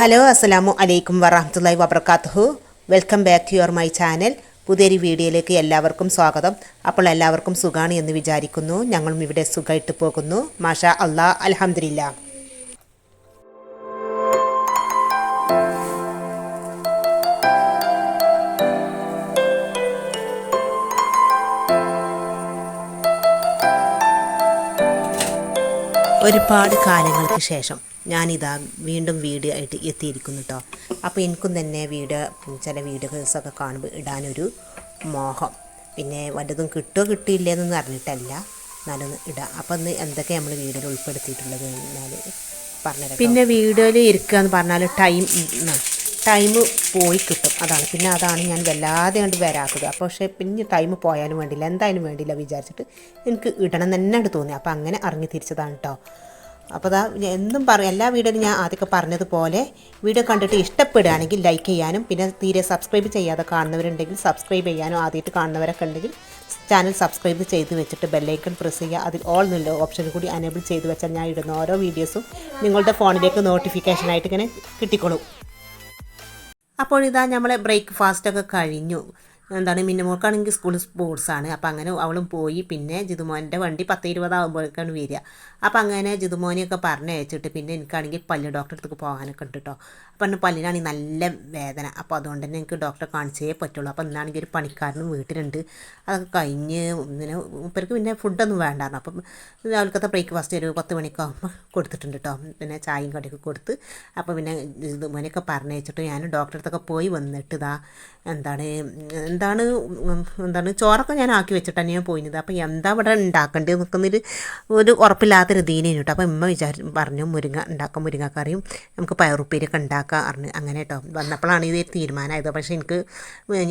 Hello അസ്സലാമു അലൈക്കും വറഹമത്തല്ലാഹി വബർക്കാത്തുഹു welcome back to your my channel പുതിയൊരു വീഡിയോയിലേക്ക് എല്ലാവർക്കും സ്വാഗതം. അപ്പോൾ എല്ലാവർക്കും സുഖാണ് എന്ന് വിചാരിക്കുന്നു. ഞങ്ങളും ഇവിടെ സുഖമായിട്ട് പോകുന്നു. മാഷ അള്ളാ അലഹമില്ല ഒരുപാട് കാലങ്ങൾക്ക് ശേഷം ഞാനിതാ വീണ്ടും വീഡിയോ ആയിട്ട് എത്തിയിരിക്കുന്നു കേട്ടോ അപ്പോൾ എനിക്കും തന്നെ വീഡിയോ ചില വീഡിയോസൊക്കെ കാണുമ്പോൾ ഇടാനൊരു മോഹം. പിന്നെ വല്ലതും കിട്ടുമോ കിട്ടിയില്ലെന്നൊന്നും അറിഞ്ഞിട്ടല്ല. എന്നാലൊന്ന് ഇടാം. അപ്പോൾ ഒന്ന് എന്തൊക്കെ നമ്മൾ വീഡിയോയിൽ ഉൾപ്പെടുത്തിയിട്ടുള്ളത് എന്നാൽ പറഞ്ഞത് പിന്നെ വീഡിയോയിൽ ഇരിക്കുക എന്ന് പറഞ്ഞാൽ ടൈം ടൈം പോയി കിട്ടും. അതാണ്. പിന്നെ അതാണ് ഞാൻ വല്ലാതെ കണ്ട് വരാത്തത്. അപ്പോൾ പക്ഷേ പിന്നെ ടൈം പോയാലും വേണ്ടില്ല. എന്തായാലും വേണ്ടില്ല വിചാരിച്ചിട്ട് എനിക്ക് ഇടണം തന്നെ തോന്നി അപ്പോൾ അങ്ങനെ അറിഞ്ഞു തിരിച്ചതാണ് കേട്ടോ അപ്പോൾ അതാ എന്നും പറ എല്ലാ വീഡിയോയിലും ഞാൻ ആദ്യമൊക്കെ പറഞ്ഞതുപോലെ വീഡിയോ കണ്ടിട്ട് ഇഷ്ടപ്പെടുകയാണെങ്കിൽ ലൈക്ക് ചെയ്യാനും പിന്നെ തീരെ സബ്സ്ക്രൈബ് ചെയ്യാതെ കാണുന്നവരുണ്ടെങ്കിൽ സബ്സ്ക്രൈബ് ചെയ്യാനും ആദ്യമായിട്ട് കാണുന്നവരൊക്കെ ഉണ്ടെങ്കിൽ ചാനൽ സബ്സ്ക്രൈബ് ചെയ്ത് വെച്ചിട്ട് ബെല്ലൈക്കൺ പ്രസ് ചെയ്യുക. അതിൽ ഓൾ എന്നുള്ള ഓപ്ഷൻ കൂടി അനേബിൾ ചെയ്ത് വെച്ചാൽ ഞാൻ ഇടുന്ന ഓരോ വീഡിയോസും നിങ്ങളുടെ ഫോണിലേക്ക് നോട്ടിഫിക്കേഷനായിട്ട് ഇങ്ങനെ കിട്ടിക്കോളും. അപ്പോൾ ഇതാ നമ്മളെ ബ്രേക്ക്ഫാസ്റ്റൊക്കെ കഴിഞ്ഞു. എന്താണ് മിന്നുമോൾക്കാണെങ്കിൽ സ്കൂൾ സ്പോർട്സാണ് അപ്പോൾ അങ്ങനെ അവളും പോയി. പിന്നെ ജിതുമോന്റെ വണ്ടി പത്ത് ഇരുപതാകുമ്പോഴേക്കാണ് വരിക. അപ്പോൾ അങ്ങനെ ജിതുമോനെയൊക്കെ പറഞ്ഞ് അയച്ചിട്ട് പിന്നെ എനിക്കാണെങ്കിൽ പല്ല് ഡോക്ടറെ അടുത്തേക്ക് പോകാനൊക്കെ ഉണ്ട് കേട്ടോ അപ്പം പല്ലിനാണെങ്കിൽ നല്ല വേദന. അപ്പോൾ അതുകൊണ്ട് തന്നെ എനിക്ക് ഡോക്ടറെ കാണിച്ചേ പറ്റുള്ളൂ. അപ്പോൾ ഇന്നാണെങ്കിൽ ഒരു പണിക്കാരനും വീട്ടിലുണ്ട്. അതൊക്കെ കഴിഞ്ഞ് ഇങ്ങനെ ഇപ്പർക്ക് പിന്നെ ഫുഡൊന്നും വേണ്ടായിരുന്നു അപ്പം രാവിലത്തെ ബ്രേക്ക്ഫാസ്റ്റ് ഒരു പത്ത് മണിയൊക്കെ ആകുമ്പോൾ കൊടുത്തിട്ടുണ്ട് കേട്ടോ പിന്നെ ചായയും കടിയൊക്കെ കൊടുത്ത് അപ്പോൾ പിന്നെ ഇതുമോനെയൊക്കെ പറഞ്ഞയച്ചിട്ട് ഞാൻ ഡോക്ടറെ അടുത്തൊക്കെ പോയി വന്നിട്ട് ഇതാ എന്താണ് എന്താണ് എന്താണ് ചോറൊക്കെ ഞാൻ ആക്കി വെച്ചിട്ടാണ് ഞാൻ പോയിരുന്നത്. അപ്പോൾ എന്താ ഇവിടെ ഉണ്ടാക്കേണ്ടത് നിൽക്കുന്നൊരു ഒരു ഉറപ്പില്ലാത്തൊരു ദീനേനു കേട്ടോ അപ്പോൾ ഉമ്മ വിചാരി പറഞ്ഞു മുരിങ്ങ ഉണ്ടാക്കാം മുരിങ്ങക്കറിയും നമുക്ക് പയറുപ്പേരിയൊക്കെ ഉണ്ടാക്കാം അറിഞ്ഞ് അങ്ങനെ കേട്ടോ വന്നപ്പോഴാണ് ഇത് തീരുമാനമായത്. പക്ഷേ എനിക്ക്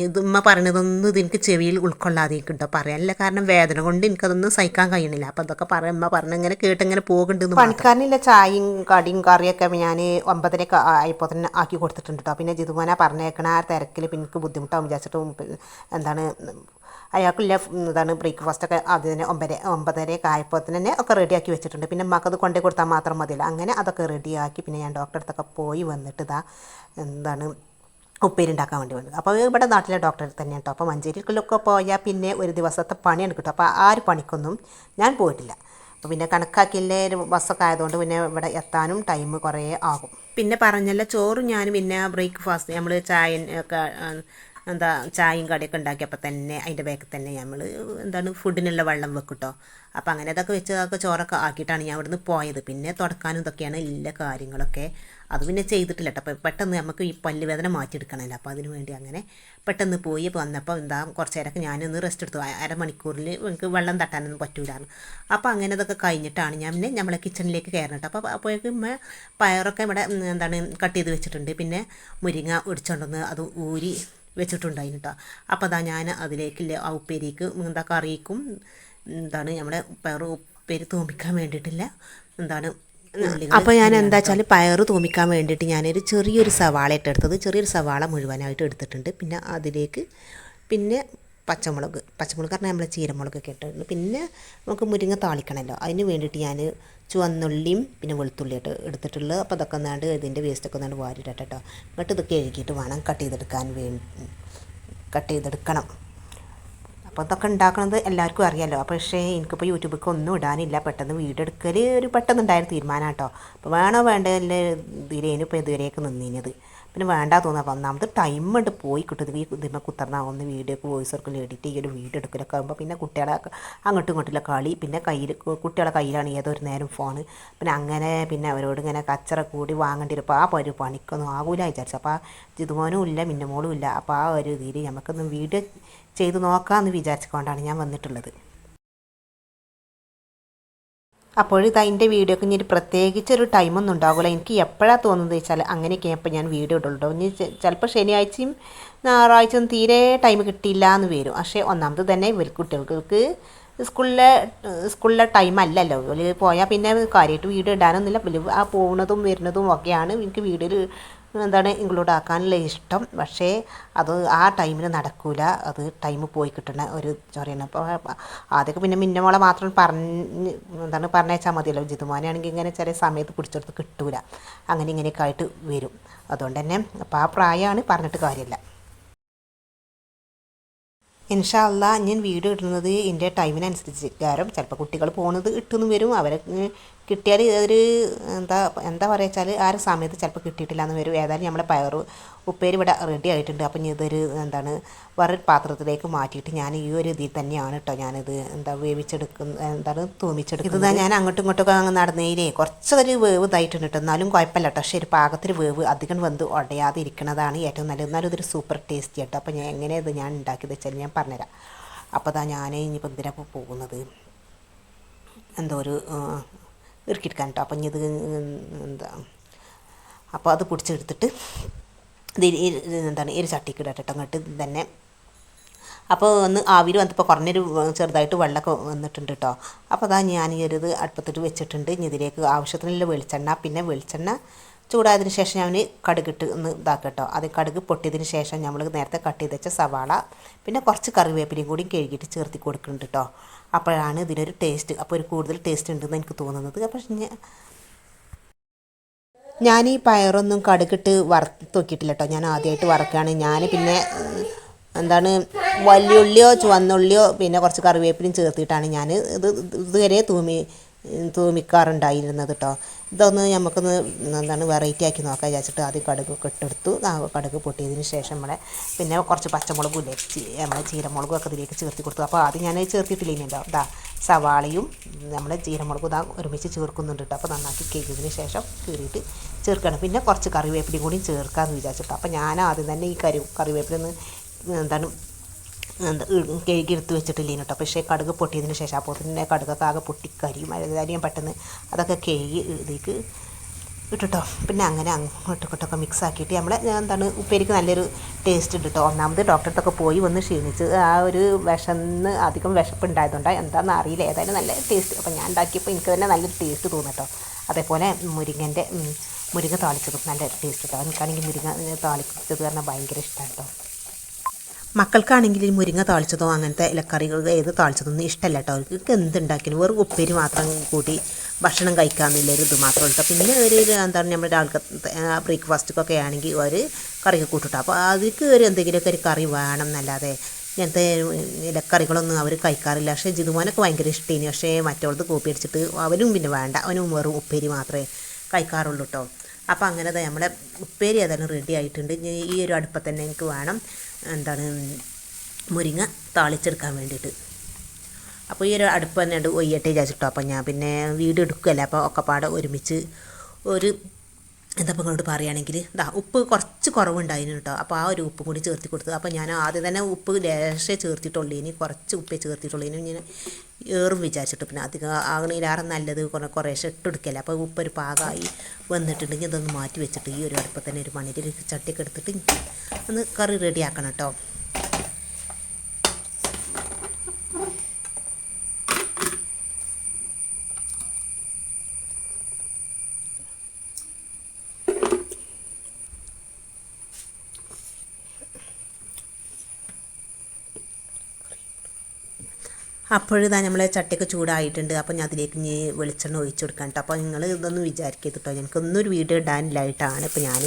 ഇത് ഉമ്മ പറഞ്ഞതൊന്നും ഇത് എനിക്ക് ചെവിയിൽ ഉൾക്കൊള്ളാതെ കേട്ടോ പറയാനില്ല കാരണം വേദന കൊണ്ട് എനിക്കതൊന്നും സഹിക്കാൻ കഴിയണില്ല. അപ്പോൾ അതൊക്കെ പറയാം ഉമ്മ പറഞ്ഞ ഇങ്ങനെ കേട്ട് ഇങ്ങനെ പോകുന്നുണ്ട് പണിക്കാരനില്ല ചായയും കടിയും കറിയൊക്കെ ഞാൻ ഒമ്പതരയൊക്കെ ആയപ്പോൾ തന്നെ ആക്കി കൊടുത്തിട്ടുണ്ട് കേട്ടോ പിന്നെ ജിതുമോനാ പറഞ്ഞേക്കണ ആ തിരക്കിൽ പിന്നെ എനിക്ക് ബുദ്ധിമുട്ടാകും വിചാരിച്ചിട്ട് എന്താണ് അയാൾക്കില്ല ഇതാണ് ബ്രേക്ക്ഫാസ്റ്റൊക്കെ അതിന് ഒമ്പത് ഒമ്പതരയൊക്കെ ആയപ്പോൾ തന്നെ ഒക്കെ റെഡിയാക്കി വെച്ചിട്ടുണ്ട്. പിന്നെ മക്കത് കൊണ്ടേ കൊടുത്താൽ മാത്രം മതിയല്ല. അങ്ങനെ അതൊക്കെ റെഡിയാക്കി പിന്നെ ഞാൻ ഡോക്ടറെ അടുത്തൊക്കെ പോയി വന്നിട്ട് ഇതാ എന്താണ് ഉപ്പേരി ഉണ്ടാക്കാൻ വേണ്ടി വന്നത്. അപ്പോൾ ഇവിടെ നാട്ടിലെ ഡോക്ടർ തന്നെയാണ് കേട്ടോ അപ്പോൾ മഞ്ചേരിയിലൊക്കെ പോയാൽ പിന്നെ ഒരു ദിവസത്തെ പണിയാണ് കിട്ടും അപ്പോൾ ആ ഒരു പണിക്കൊന്നും ഞാൻ പോയിട്ടില്ല. അപ്പോൾ പിന്നെ കണക്കാക്കിയില്ലേ ഒരു ബസ്സൊക്കെ ആയതുകൊണ്ട് പിന്നെ ഇവിടെ എത്താനും ടൈം കുറേ ആകും. പിന്നെ പറഞ്ഞല്ല ചോറ് ഞാൻ പിന്നെ ബ്രേക്ക്ഫാസ്റ്റ് നമ്മൾ ചായ ഒക്കെ എന്താ ചായയും കടിയൊക്കെ ഉണ്ടാക്കിയപ്പോൾ തന്നെ അതിന്റെ ബാക്കിൽ തന്നെ നമ്മൾ എന്താണ് ഫുഡിനുള്ള വെള്ളം വെക്കും കേട്ടോ അപ്പോൾ അങ്ങനെ അതൊക്കെ വെച്ച് അതൊക്കെ ചോറൊക്കെ ആക്കിയിട്ടാണ് ഞാൻ ഇവിടുന്ന് പോയത്. പിന്നെ തുടക്കാനും ഇതൊക്കെയാണ് എല്ലാ കാര്യങ്ങളൊക്കെ. അത് പിന്നെ ചെയ്തിട്ടില്ല കേട്ടോ അപ്പോൾ പെട്ടെന്ന് നമുക്ക് ഈ പല്ലുവേദന മാറ്റിയെടുക്കണമല്ലോ അപ്പോൾ അതിന് വേണ്ടി അങ്ങനെ പെട്ടെന്ന് പോയി. വന്നപ്പോൾ എന്താ കുറച്ച് നേരമൊക്കെ ഞാനൊന്ന് റെസ്റ്റ് എടുത്തു. അരമണിക്കൂറിൽ എനിക്ക് വെള്ളം തട്ടാനൊന്നും പറ്റൂലാണ് അപ്പോൾ അങ്ങനെ അതൊക്കെ കഴിഞ്ഞിട്ടാണ് ഞാൻ പിന്നെ നമ്മളെ കിച്ചണിലേക്ക് കയറണം അപ്പോൾ അപ്പോഴേക്കും പയറൊക്കെ ഇവിടെ എന്താണ് കട്ട് ചെയ്ത് വെച്ചിട്ടുണ്ട്. പിന്നെ മുരിങ്ങ ഒടിച്ചുകൊണ്ടുവന്ന് അത് ഊരി വെച്ചിട്ടുണ്ടായിന് കേട്ടോ അപ്പോൾ അതാ ഞാൻ അതിലേക്ക് ആ ഉപ്പേരിക്ക് എന്താ കറിക്കും എന്താണ് നമ്മുടെ പയർ ഉപ്പേരി തോമിക്കാൻ വേണ്ടിയിട്ടില്ല. എന്താണ് അപ്പോൾ ഞാൻ എന്താ വെച്ചാൽ പയർ തോമിക്കാൻ വേണ്ടിയിട്ട് ഞാനൊരു ചെറിയൊരു സവാള ഇട്ടെടുത്തത്. ചെറിയൊരു സവാള മുഴുവനായിട്ട് എടുത്തിട്ടുണ്ട്. പിന്നെ അതിലേക്ക് പിന്നെ പച്ചമുളക് പച്ചമുളക് പറഞ്ഞാൽ നമ്മൾ ചീരമുളകൊക്കെ ഇട്ടിട്ടുണ്ട് പിന്നെ നമുക്ക് മുരിങ്ങ താളിക്കണമല്ലോ അതിന് വേണ്ടിയിട്ട് ഞാൻ ചുവന്നുള്ളിയും പിന്നെ വെളുത്തുള്ളിയായിട്ട് എടുത്തിട്ടുള്ളത്. അപ്പോൾ അതൊക്കെ ഒന്നാണ്ട് ഇതിന്റെ വേസ്റ്റൊക്കെ ഒന്നാണ്ട് വാരിയിട്ടെ കേട്ടോ എന്നിട്ട് ഇതൊക്കെ എഴുകിയിട്ട് വേണം കട്ട് ചെയ്തെടുക്കാൻ വേണ്ടി കട്ട് ചെയ്തെടുക്കണം. അപ്പോൾ അതൊക്കെ ഉണ്ടാക്കുന്നത് എല്ലാവർക്കും അറിയാമല്ലോ അപ്പോൾ പക്ഷേ എനിക്കിപ്പോൾ യൂട്യൂബിലേക്ക് ഒന്നും ഇടാനില്ല. പെട്ടെന്ന് വീഡിയോ എടുക്കൽ ഒരു പെട്ടെന്ന് ഉണ്ടായ തീരുമാനം കേട്ടോ അപ്പോൾ വേണോ വേണ്ടല്ലേ ഇതിലേനും ഇപ്പോൾ ഇതുവരെയൊക്കെ നിന്നിനത്. പിന്നെ വേണ്ട തോന്നുക അപ്പോൾ ഒന്നാമത് ടൈം കൊണ്ട് പോയി കിട്ടും. ഈ ഇതിന്മേൽ കുത്തർന്ന ഒന്ന് വീഡിയോക്ക് വോയിസ് വർക്കിൽ എഡിറ്റ് ചെയ്യൊരു വീഡിയോ എടുക്കലൊക്കെ ആകുമ്പോൾ പിന്നെ കുട്ടികളെ അങ്ങോട്ടും ഇങ്ങോട്ടുള്ള കളി പിന്നെ കയ്യിൽ കുട്ടികളെ കയ്യിലാണ് ഏതൊരു നേരം ഫോൺ പിന്നെ അങ്ങനെ പിന്നെ അവരോട് ഇങ്ങനെ കച്ചറ കൂടി വാങ്ങേണ്ടി വരും. അപ്പോൾ ആ ഒരു പണിക്കൊന്നും ആകൂല വിചാരിച്ചു. അപ്പോൾ ആ ജിതുമോനും ഇല്ല മിന്നമോളും ഇല്ല. അപ്പോൾ ആ ഒരു രീതിയിൽ നമുക്കൊന്ന് വീഡിയോ ചെയ്ത് നോക്കാമെന്ന് വിചാരിച്ചുകൊണ്ടാണ് ഞാൻ വന്നിട്ടുള്ളത്. അപ്പോൾ ഇത് അതിന്റെ വീഡിയോക്ക് ഇനി പ്രത്യേകിച്ച് ഒരു ടൈമൊന്നും ഉണ്ടാകില്ല എനിക്ക് എപ്പോഴാണ് തോന്നുന്നത് വെച്ചാൽ അങ്ങനെയൊക്കെ ഇപ്പോൾ ഞാൻ വീഡിയോ ഇടുള്ളൂ. ഇനി ചിലപ്പോൾ ശനിയാഴ്ചയും ഞായറാഴ്ചയും തീരെ ടൈം കിട്ടിയില്ല എന്ന് വരും. പക്ഷേ ഒന്നാമത് തന്നെ ഇവർ കുട്ടികൾക്ക് സ്കൂളിലെ സ്കൂളിലെ ടൈം അല്ലല്ലോ. ഇവർ പോയാൽ പിന്നെ കാര്യമായിട്ട് വീഡിയോ ഇടാനൊന്നുമില്ല. ആ പോകുന്നതും വരുന്നതും ഒക്കെയാണ് എനിക്ക് വീഡിയോയിൽ എന്താണ് ഇൻക്ലൂഡ് ആക്കാനുള്ള ഇഷ്ടം. പക്ഷേ അത് ആ ടൈമിന് നടക്കില്ല അത് ടൈം പോയി കിട്ടണ ഒരു ചോറിയാണ് അപ്പോൾ ആദ്യമൊക്കെ പിന്നെ മിന്നമോളെ മാത്രം പറഞ്ഞ് എന്താണ് പറഞ്ഞേച്ചാൽ മതിയല്ലോ. ജിതുമാനാണെങ്കിൽ ഇങ്ങനെ ചില സമയത്ത് പിടിച്ചെടുത്ത് കിട്ടൂല. അങ്ങനെ ഇങ്ങനെയൊക്കെ ആയിട്ട് വരും. അതുകൊണ്ട് തന്നെ അപ്പോൾ ആ പ്രായമാണ് പറഞ്ഞിട്ട് കാര്യമില്ല. ഇൻഷാ അല്ലാ ഞാൻ വീഡിയോ ഇടുന്നത് എന്റെ ടൈമിനനുസരിച്ച്. കാരണം ചിലപ്പോൾ കുട്ടികൾ പോകുന്നത് ഇട്ടുന്നു വരും. അവരെ കിട്ടിയാൽ ഒരു എന്താ എന്താ പറയുക വെച്ചാൽ ആ ഒരു സമയത്ത് ചിലപ്പോൾ കിട്ടിയിട്ടില്ല എന്ന് വരും. ഏതായാലും നമ്മളെ പയർ ഉപ്പേരി ഇവിടെ റെഡി ആയിട്ടുണ്ട്. അപ്പം ഇതൊരു എന്താണ് വേറൊരു പാത്രത്തിലേക്ക് മാറ്റിയിട്ട് ഞാൻ ഈ ഒരു ഇതിൽ തന്നെയാണ് കേട്ടോ ഞാനിത് എന്താ വേവിച്ചെടുക്കുന്ന എന്താണ് തൂമിച്ചെടുക്കുന്നത്. ഇത് ഞാൻ അങ്ങോട്ടും ഇങ്ങോട്ടൊക്കെ അങ്ങ് നടന്നതിലേ കുറച്ചൊരു വേവ് ഇതായിട്ടുണ്ട് കേട്ടോ എന്നാലും കുഴപ്പമില്ല കേട്ടോ പക്ഷേ ഒരു പാകത്തിന് വേവ് അധികം വന്ന് ഉടയാതെ ഇരിക്കുന്നതാണ് ഏറ്റവും നല്ലത്. എന്നാലും ഇതൊരു സൂപ്പർ ടേസ്റ്റി കേട്ടോ അപ്പോൾ ഞാൻ എങ്ങനെ ഇത് ഞാൻ ഉണ്ടാക്കിയത് വെച്ചാൽ ഞാൻ പറഞ്ഞുതരാം. അപ്പോൾ അതാ ഞാൻ ഇനിയിപ്പോൾ എന്തിനാണ് പോകുന്നത്? എന്തോ ഒരു ഇറുക്കിയെടുക്കാൻ കേട്ടോ അപ്പം ഇത് എന്താ അപ്പോൾ അത് പൊടിച്ചെടുത്തിട്ട് ഇത് എന്താണ് ഒരു ചട്ടിക്ക് ഇടട്ടെ അങ്ങോട്ട് തന്നെ. അപ്പോൾ ഒന്ന് ആവിയിൽ വന്നപ്പോൾ കുറഞ്ഞൊരു ചെറുതായിട്ട് വെള്ളമൊക്കെ വന്നിട്ടുണ്ട് കേട്ടോ. അപ്പോൾ അതാ ഞാൻ ഈ ഒരു ഇത് അടുപ്പത്തിട്ട് വെച്ചിട്ടുണ്ട്. ഇനി ഇതിലേക്ക് ആവശ്യത്തിനുള്ള വെളിച്ചെണ്ണ പിന്നെ വെളിച്ചെണ്ണ ചൂടായതിന് ശേഷം ഞാൻ കടുകിട്ട് ഒന്ന് ഇതാക്കാം കേട്ടോ. അത് കടുക് പൊട്ടിയതിന് ശേഷം നമ്മൾ നേരത്തെ കട്ട് ചെയ്ത് വെച്ച സവാള പിന്നെ കുറച്ച് കറിവേപ്പിലയും കൂടി കഴുകിയിട്ട് ചേർത്തി കൊടുക്കുന്നുണ്ട് കേട്ടോ. അപ്പോഴാണ് ഇതിനൊരു ടേസ്റ്റ് അപ്പോൾ ഒരു കൂടുതൽ ടേസ്റ്റ് ഉണ്ടെന്ന് എനിക്ക് തോന്നുന്നത്. അപ്പോൾ ഞാൻ ഞാൻ ഈ പയറൊന്നും കടുകിട്ട് വറുത്ത് നോക്കിയിട്ടില്ല കേട്ടോ. ഞാൻ ആദ്യമായിട്ട് വറക്കുകയാണ്. ഞാൻ പിന്നെ എന്താണ് വലിയ വലിയുള്ളിയോ ചുവന്നുള്ളിയോ പിന്നെ കുറച്ച് കറിവേപ്പിലും ചേർത്തിട്ടാണ് ഞാൻ ഇത് ഇതുവരെ തൂമി തൂമിക്കാറുണ്ടായിരുന്നത് കേട്ടോ ഇതൊന്ന് നമുക്കൊന്ന് എന്താണ് വെറൈറ്റി ആക്കി നോക്കാൻ വിചാരിച്ചിട്ട് ആദ്യം കടുകൊക്കെ ഇട്ടെടുത്തു. കടുക് പൊട്ടിയതിന് ശേഷം നമ്മളെ പിന്നെ കുറച്ച് പച്ചമുളകും ഇല്ലേ നമ്മളെ ചീരമുളകും ഒക്കെ ഇതിലേക്ക് ചേർത്തി കൊടുത്തു. അപ്പോൾ ആദ്യം ഞാൻ ചേർത്തിട്ടില്ലല്ലോ ഇതാ സവാളയും നമ്മളെ ചീരമുളകും ഇതാ ഒരുമിച്ച് ചേർക്കുന്നുണ്ട് കേട്ടോ അപ്പോൾ നന്നാക്കി കേൾക്കിയതിന് ശേഷം കീറിയിട്ട് ചേർക്കണം. പിന്നെ കുറച്ച് കറിവേപ്പിലയും കൂടി ചേർക്കാമെന്ന് വിചാരിച്ചിട്ടോ. അപ്പോൾ ഞാൻ ആദ്യം തന്നെ ഈ കറി കറിവേപ്പിലൊന്ന് എന്താണ് എന്താ വെച്ചിട്ടില്ല കേട്ടോ പക്ഷേ കടുക് പൊട്ടിയതിന് ശേഷം അപ്പോൾ തന്നെ കടുകൊക്കെ ആകെ പൊട്ടിക്കരിയും. അതായത് പെട്ടെന്ന് അതൊക്കെ കഴുകി ഇതിലേക്ക് ഇട്ടിട്ടോ. പിന്നെ അങ്ങനെ അങ്ങോട്ടും ഇങ്ങോട്ടൊക്കെ മിക്സ് ആക്കിയിട്ട് നമ്മളെ എന്താണ് ഉപ്പേരിക്ക് നല്ലൊരു ടേസ്റ്റ് ഉണ്ട് കേട്ടോ ഒന്നാമത് ഡോക്ടറടുത്തൊക്കെ പോയി വന്ന് ക്ഷീണിച്ച് ആ ഒരു വിഷന്ന് അധികം വിശപ്പ് ഉണ്ടായതുകൊണ്ട് എന്താണെന്ന് അറിയില്ല. ഏതായാലും നല്ല ടേസ്റ്റ് അപ്പോൾ ഞാൻ ഉണ്ടാക്കിയപ്പോൾ എനിക്ക് തന്നെ നല്ലൊരു ടേസ്റ്റ് തോന്നും കേട്ടോ അതേപോലെ മുരിങ്ങന്റെ മുരിങ്ങ താളിച്ചതും നല്ല ടേസ്റ്റ് കേട്ടോ എനിക്കാണെങ്കിൽ മുരിങ്ങ താളിച്ചത് പറഞ്ഞാൽ ഭയങ്കര ഇഷ്ടമാണ് കേട്ടോ മക്കൾക്കാണെങ്കിൽ മുരിങ്ങ താളിച്ചതോ അങ്ങനത്തെ ഇലക്കറികൾ ഏത് താളിച്ചതൊന്നും ഇഷ്ടമല്ല കേട്ടോ. അവർക്ക് എന്തുണ്ടാക്കിയാലും വെറും ഉപ്പേരി മാത്രം കൂട്ടി ഭക്ഷണം കഴിക്കാമെന്നുള്ളൊരു ഇത് മാത്രമേ ഉള്ളൂ. പിന്നെ ഒരു എന്താണ് നമ്മുടെ ആൾക്ക് ബ്രേക്ക്ഫാസ്റ്റൊക്കെ ആണെങ്കിൽ ഒരു കറിയൊക്കെ കൂട്ടിട്ടോ അപ്പോൾ അതിലേക്ക് ഒരു എന്തെങ്കിലുമൊക്കെ ഒരു കറി വേണം എന്നല്ലാതെ ഇങ്ങനത്തെ ഇലക്കറികളൊന്നും അവർ കഴിക്കാറില്ല. പക്ഷേ ജിതുമോനൊക്കെ ഭയങ്കര ഇഷ്ടമാണ് പക്ഷേ മറ്റവളത് കോപ്പി അടിച്ചിട്ട് അവനും പിന്നെ വേണ്ട. അവനും വെറും ഉപ്പേരി മാത്രമേ കഴിക്കാറുള്ളൂ കേട്ടോ. അപ്പോൾ അങ്ങനെ നമ്മുടെ ഉപ്പേരി ഏതായാലും റെഡി ആയിട്ടുണ്ട്. ഈ ഒരു അടുപ്പത്തന്നെ എനിക്ക് വേണം. എന്താണ് മുരിങ്ങ താളിച്ചെടുക്കാൻ വേണ്ടിയിട്ട്. അപ്പോൾ ഈ ഒരു അടുപ്പ് തന്നെ ഉണ്ട് ഒയ്യട്ടെ വിചാരിച്ചിട്ടോ. അപ്പോൾ ഞാൻ പിന്നെ വീട് എടുക്കുകയല്ലേ അപ്പോൾ ഒക്കെപ്പാടെ ഒരുമിച്ച് ഒരു എന്താ ഇപ്പം നിങ്ങളോട് പറയുകയാണെങ്കിൽ ഇതാ ഉപ്പ് കുറച്ച് കുറവുണ്ടായിരുന്നു കേട്ടോ. അപ്പോൾ ആ ഒരു ഉപ്പും കൂടി ചേർത്തി കൊടുത്തു അപ്പോൾ ഞാൻ ആദ്യം തന്നെ ഉപ്പ് ലേശേ ചേർത്തിട്ടുള്ളൂ. ഇനി കുറച്ച് ഉപ്പേ ചേർത്തിട്ടുള്ളൂ. ഇനി ഞാൻ ഏറും വിചാരിച്ചിട്ട്. പിന്നെ അധികം ആകണീലാറും നല്ലത് കുറേ കുറേശ്ശെ ഇട്ടെടുക്കല്ലേ അപ്പോൾ ഉപ്പ് ഒരു പാകമായി വന്നിട്ടുണ്ടെങ്കിൽ ഇതൊന്ന് മാറ്റി വെച്ചിട്ട് ഈ ഒരു അടുപ്പത്തന്നെ ഒരു മണ്ണിന്റെ ചട്ടിയൊക്കെ എടുത്തിട്ട് ഒന്ന് കറി റെഡിയാക്കണം കേട്ടോ. അപ്പോഴിതാ നമ്മളെ ചട്ടിയൊക്കെ ചൂടായിട്ടുണ്ട്. അപ്പോൾ ഞാൻ അതിലേക്ക് ഇനി വെളിച്ചെണ്ണ ഒഴിച്ചു കൊടുക്കാൻ കേട്ടോ അപ്പോൾ നിങ്ങൾ ഇതൊന്നും വിചാരിക്കരുത് കേട്ടോ എനിക്കൊന്നൊരു വീഡിയോ ഇടാനില്ലായിട്ടാണ് ഇപ്പോൾ ഞാൻ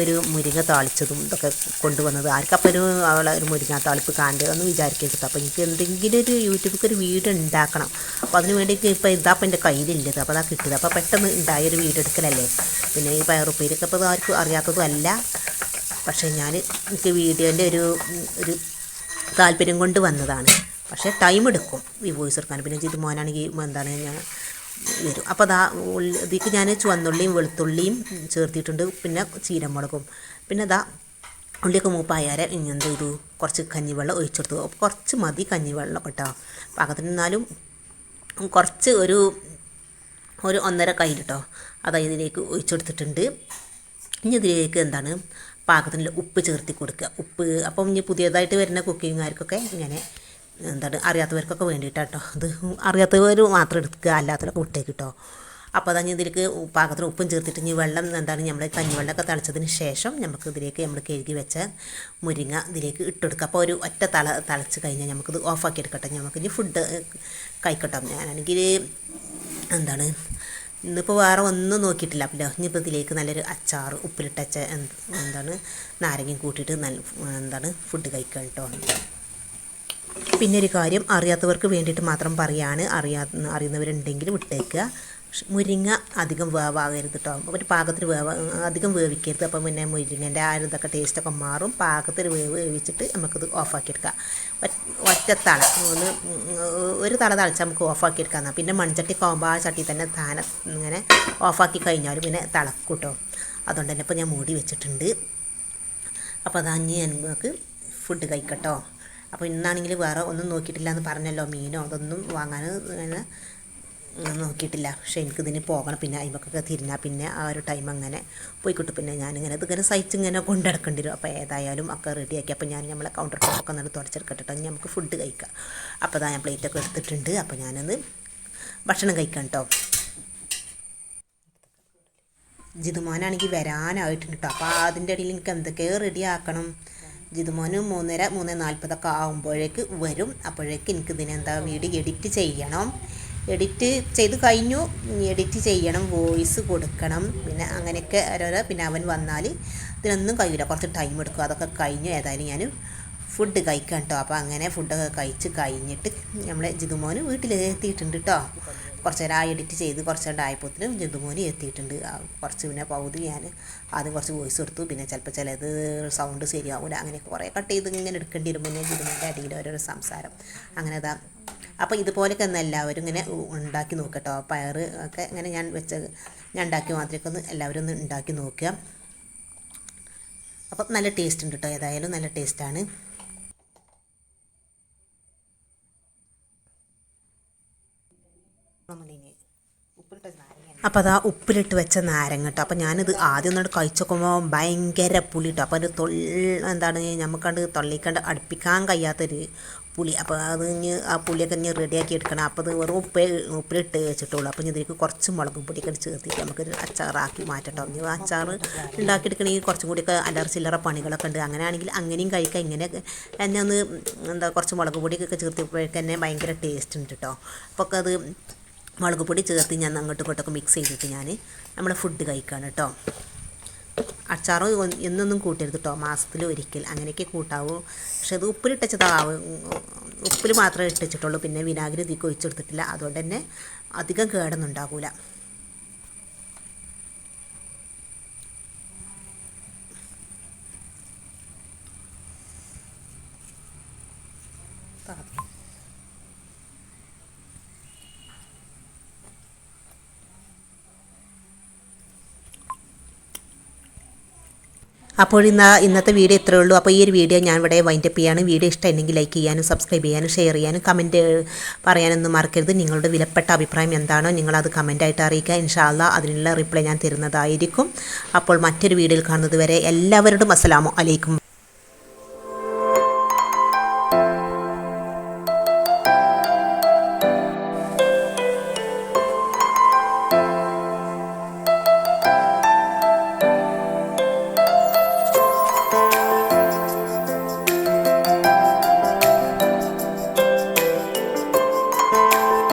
ഒരു മുരിങ്ങ താളിച്ചതും ഇതൊക്കെ കൊണ്ടുവന്നത്. ആർക്കപ്പോൾ ഒരു അവളെ ഒരു മുരിങ്ങ താളിപ്പ് കാണ്ട് ഒന്ന് വിചാരിക്കരുത് കേട്ടോ അപ്പോൾ എനിക്ക് എന്തെങ്കിലും ഒരു യൂട്യൂബിൽ ഒരു വീഡിയോ ഉണ്ടാക്കണം അപ്പോൾ അതിന് വേണ്ടി ഇപ്പോൾ ഇതാ അപ്പോൾ എന്റെ കയ്യിലുള്ളത് അപ്പോൾ അതാ കിട്ടിയത്. അപ്പോൾ പെട്ടെന്ന് ഉണ്ടായൊരു വീഡിയോ എടുക്കലല്ലേ? പിന്നെ ഈ പയറുപ്പേരൊക്കെ ഇപ്പോൾ ആർക്കും അറിയാത്തതും അല്ല. പക്ഷേ ഞാൻ എനിക്ക് വീഡിയോന്റെ ഒരു ഒരു താല്പര്യം കൊണ്ട് വന്നതാണ്. പക്ഷേ ടൈം എടുക്കും. ഈ വോയിസ് എടുക്കാൻ. പിന്നെ ഇത് മോനാണെങ്കിൽ എന്താണ് ഞാൻ വരും. അപ്പോൾ അതാ ഇതിക്ക് ഞാൻ ചുവന്നുള്ളിയും വെളുത്തുള്ളിയും ചേർത്തിട്ടുണ്ട് പിന്നെ ചീരമുളകും. പിന്നെ അതാ ഉള്ളിയൊക്കെ മൂപ്പായാരെ എന്ത് ചെയ്തു? കുറച്ച് കഞ്ഞിവെള്ളം ഒഴിച്ചെടുത്തു. അപ്പോൾ കുറച്ച് മതി കഞ്ഞിവെള്ളം കേട്ടോ. പാകത്തിന് നിന്നാലും കുറച്ച് ഒരു ഒരു ഒന്നര കയ്യിൽ കേട്ടോ. അത് ഇതിലേക്ക് ഒഴിച്ചെടുത്തിട്ടുണ്ട്. ഇനി ഇതിലേക്ക് എന്താണ്? പാകത്തിനുള്ള ഉപ്പ് ചേർത്തി കൊടുക്കുക. ഉപ്പ് അപ്പം ഇനി പുതിയതായിട്ട് വരുന്ന കുക്കിങ്ങുകാർക്കൊക്കെ ഇങ്ങനെ എന്താണ് അറിയാത്തവർക്കൊക്കെ വേണ്ടിയിട്ടാണ് ഇത് അറിയാത്തവർ മാത്രം എടുക്കുക അല്ലാത്തവരൊക്കെ വിട്ടേക്ക് കേട്ടോ അപ്പോൾ അതാ ഇതിലേക്ക് പാകത്തിന് ഉപ്പും ചേർത്തിട്ട് ഇനി വെള്ളം എന്താണ് നമ്മൾ കഞ്ഞിവെള്ളമൊക്കെ തളിച്ചതിന് ശേഷം നമുക്ക് ഇതിലേക്ക് നമ്മൾ കഴുകി വെച്ച മുരിങ്ങ ഇതിലേക്ക് ഇട്ടെടുക്കുക അപ്പോൾ ഒരു ഒറ്റ തള തളച്ച് കഴിഞ്ഞാൽ നമുക്കിത് ഓഫാക്കി എടുക്കട്ടെ. നമുക്ക് ഇനി ഫുഡ് കഴിക്കട്ടോ. ഞാനാണെങ്കിൽ എന്താണ് ഇന്നിപ്പോൾ വേറെ ഒന്നും നോക്കിയിട്ടില്ല. അപ്പോൾ ഇനിയിപ്പോൾ ഇതിലേക്ക് നല്ലൊരു അച്ചാർ ഉപ്പിലിട്ടച്ച എന്താണ് നാരങ്ങയും കൂട്ടിയിട്ട് നല്ല എന്താണ് ഫുഡ് കഴിക്കാൻ കേട്ടോ പിന്നെ ഒരു കാര്യം അറിയാത്തവർക്ക് വേണ്ടിയിട്ട് മാത്രം പറയാണ്. അറിയാ അറിയുന്നവരുണ്ടെങ്കിൽ വിട്ടേക്കുക. മുരിങ്ങ അധികം വേവാകരുത് കേട്ടോ ഒരു പാകത്തിന് വേവ അധികം വേവിക്കരുത്. അപ്പം പിന്നെ മുരിങ്ങന്റെ ആ ഇതൊക്കെ ടേസ്റ്റൊക്കെ മാറും. പാകത്തിന് വേവ് വേവിച്ചിട്ട് നമുക്കിത് ഓഫാക്കി എടുക്കാം ഒറ്റ തള. ഒന്ന് ഒരു തള തളച്ചാൽ നമുക്ക് ഓഫാക്കി എടുക്കാം പിന്നെ മൺചട്ടി കോമ്പ ആ ചട്ടി തന്നെ താനെ ഇങ്ങനെ ഓഫാക്കി കഴിഞ്ഞാൽ പിന്നെ തിളക്കും കേട്ടോ അതുകൊണ്ട് തന്നെ ഇപ്പോൾ ഞാൻ മൂടി വെച്ചിട്ടുണ്ട്. അപ്പോൾ അതാ ഇനി നമുക്ക് ഫുഡ് കഴിക്കട്ടോ. അപ്പോൾ ഇന്നാണെങ്കിൽ വേറെ ഒന്നും നോക്കിയിട്ടില്ല എന്ന് പറഞ്ഞല്ലോ മീനോ അതൊന്നും വാങ്ങാൻ നോക്കിയിട്ടില്ല. പക്ഷെ എനിക്കിതിന് പോകണം. പിന്നെ അതിമൊക്കെ തിരിഞ്ഞാൽ പിന്നെ ആ ഒരു ടൈം അങ്ങനെ പോയിക്കിട്ടും. പിന്നെ ഞാനിങ്ങനെ ഇതിങ്ങനെ സഹിച്ച് ഇങ്ങനെ കൊണ്ടെടുക്കേണ്ടി വരും. അപ്പോൾ ഏതായാലും ഒക്കെ റെഡിയാക്കി അപ്പോൾ ഞാൻ നമ്മളെ കൗണ്ടർ ടോപ്പൊക്കെ ഒന്ന് തുടച്ചെടുക്കട്ടെ നമുക്ക് ഫുഡ് കഴിക്കാം. അപ്പോൾ അതാ ഞാൻ പ്ലേറ്റൊക്കെ എടുത്തിട്ടുണ്ട്. അപ്പോൾ ഞാനത് ഭക്ഷണം കഴിക്കാം കേട്ടോ ജിതുമോനാണെങ്കിൽ വരാനായിട്ടുണ്ട് കേട്ടോ അപ്പോൾ അതിന്റെ ഇടയിൽ എനിക്ക് എന്തൊക്കെയോ റെഡി ആക്കണം? ജിതുമോന് മൂന്നര മൂന്ന് നാൽപ്പതൊക്കെ ആകുമ്പോഴേക്ക് വരും. അപ്പോഴേക്ക് എനിക്ക് ഇതിനെന്താ വീഡിയോ എഡിറ്റ് ചെയ്യണം. എഡിറ്റ് ചെയ്ത് കഴിഞ്ഞു. എഡിറ്റ് ചെയ്യണം വോയിസ് കൊടുക്കണം. പിന്നെ അങ്ങനെയൊക്കെ ഓരോരോ. പിന്നെ അവൻ വന്നാൽ ഇതിനൊന്നും കഴിയില്ല കുറച്ച് ടൈം എടുക്കും. അതൊക്കെ കഴിഞ്ഞു. ഏതായാലും ഞാൻ ഫുഡ് കഴിക്കാം കേട്ടോ അപ്പോൾ അങ്ങനെ ഫുഡൊക്കെ കഴിച്ച് കഴിഞ്ഞിട്ട് നമ്മളെ ജിതുമോന് വീട്ടിലെത്തിയിട്ടുണ്ട് കേട്ടോ കുറച്ച് നേരം ആ എഡിറ്റ് ചെയ്ത് കുറച്ച് നേരം ആയപ്പോഴത്തേനും ജന്തുമോന് എത്തിയിട്ടുണ്ട്. കുറച്ച് പിന്നെ പകുതി ഞാൻ ആദ്യം കുറച്ച് വോയിസ് കൊടുത്തു. പിന്നെ ചിലപ്പോൾ ചിലത് സൗണ്ട് ശരിയാവില്ല അങ്ങനെ കുറേ കട്ട് ചെയ്ത് ഇങ്ങനെ എടുക്കേണ്ടി വരും. പിന്നെ ജന്തുമോന്റെ അടിയിൽ ഓരോരോ സംസാരം. അങ്ങനെ അതാ അപ്പോൾ ഇതുപോലെയൊക്കെ ഒന്ന് എല്ലാവരും ഇങ്ങനെ ഉണ്ടാക്കി നോക്കട്ടോ. പയർ ഒക്കെ ഇങ്ങനെ ഞാൻ വെച്ച ഞാൻ ഉണ്ടാക്കി മാത്രമൊക്കെ ഒന്ന് എല്ലാവരും ഒന്ന് ഉണ്ടാക്കി നോക്കുക. അപ്പം നല്ല ടേസ്റ്റ് ഉണ്ട് കേട്ടോ ഏതായാലും നല്ല ടേസ്റ്റാണ് അപ്പോൾ അതാ ഉപ്പിലിട്ട് വെച്ച നാരങ്ങ കേട്ടോ അപ്പോൾ ഞാനിത് ആദ്യം ഒന്നോട് കഴിച്ച് നോക്കുമ്പോൾ ഭയങ്കര പുളി കേട്ടോ അപ്പോൾ ഒരു തൊള്ള എന്താണ് നമുക്കണ്ട് തൊള്ളിക്കണ്ട് അടുപ്പിക്കാൻ കഴിയാത്തൊരു പുളി. അപ്പോൾ അത് കഴിഞ്ഞ് ആ പുളിയൊക്കെ ഇനി റെഡിയാക്കി എടുക്കണം. അപ്പോൾ അത് വെറും ഉപ്പ് ഉപ്പിലിട്ട് വെച്ചിട്ടുള്ളൂ. അപ്പോൾ ഇതിലേക്ക് കുറച്ച് മുളക് പൊടിയൊക്കെ ചേർത്തിട്ട് നമുക്കൊരു അച്ചാറാക്കി മാറ്റട്ടോ ഇനി അച്ചാർ ഉണ്ടാക്കിയെടുക്കണമെങ്കിൽ കുറച്ചും കൂടിയൊക്കെ അല്ലറ ചില്ലറ പണികളൊക്കെ ഉണ്ട് അങ്ങനെയാണെങ്കിൽ അങ്ങനെയും കഴിക്കാം. ഇങ്ങനെ എന്നെ ഒന്ന് എന്താ കുറച്ച് മുളക് പൊടിയൊക്കെ ചേർത്തിയപ്പോഴേക്ക് തന്നെ ഭയങ്കര ടേസ്റ്റ് ഉണ്ട് കേട്ടോ അപ്പോൾ അത് മുളക് പൊടി ചേർത്ത് ഞാൻ അങ്ങോട്ടും ഇങ്ങോട്ടൊക്കെ മിക്സ് ചെയ്തിട്ട് ഞാൻ നമ്മുടെ ഫുഡ് കഴിക്കുകയാണ് കേട്ടോ അച്ചാറ് എന്നൊന്നും കൂട്ടരുത് കേട്ടോ മാസത്തിൽ ഒരിക്കൽ അങ്ങനെയൊക്കെ കൂട്ടാവൂ. പക്ഷെ അത് ഉപ്പിലിട്ടച്ചതാവും. ഉപ്പിൽ മാത്രമേ ഇട്ടിച്ചിട്ടുള്ളൂ. പിന്നെ വിനാഗിരി ഇതിക്ക് ഒഴിച്ചെടുത്തിട്ടില്ല അതുകൊണ്ട് തന്നെ അധികം കേടൊന്നും ഉണ്ടാകില്ല അപ്പോൾ ഇന്ന് ഇന്നത്തെ വീഡിയോ ഇത്രയേ ഉള്ളൂ. അപ്പോൾ ഈ ഒരു വീഡിയോ ഞാൻ ഇവിടെ വൈൻഡപ്പ് ചെയ്യാണ്. വീഡിയോ ഇഷ്ടമുണ്ടെങ്കിൽ ലൈക്ക് ചെയ്യാനും സബ്സ്ക്രൈബ് ചെയ്യാനും ഷെയർ ചെയ്യാനും കമന്റ് പറയാനൊന്നും മറക്കരുത്. നിങ്ങളുടെ വിലപ്പെട്ട അഭിപ്രായം എന്താണോ നിങ്ങളത് കമന്റായിട്ട് അറിയിക്കുക. ഇൻഷാല്ല അതിനുള്ള റിപ്ലൈ ഞാൻ തരുന്നതായിരിക്കും. അപ്പോൾ മറ്റൊരു വീഡിയോയിൽ കാണുന്നത് വരെ എല്ലാവരോടും അസ്സലാമു അലൈക്കും.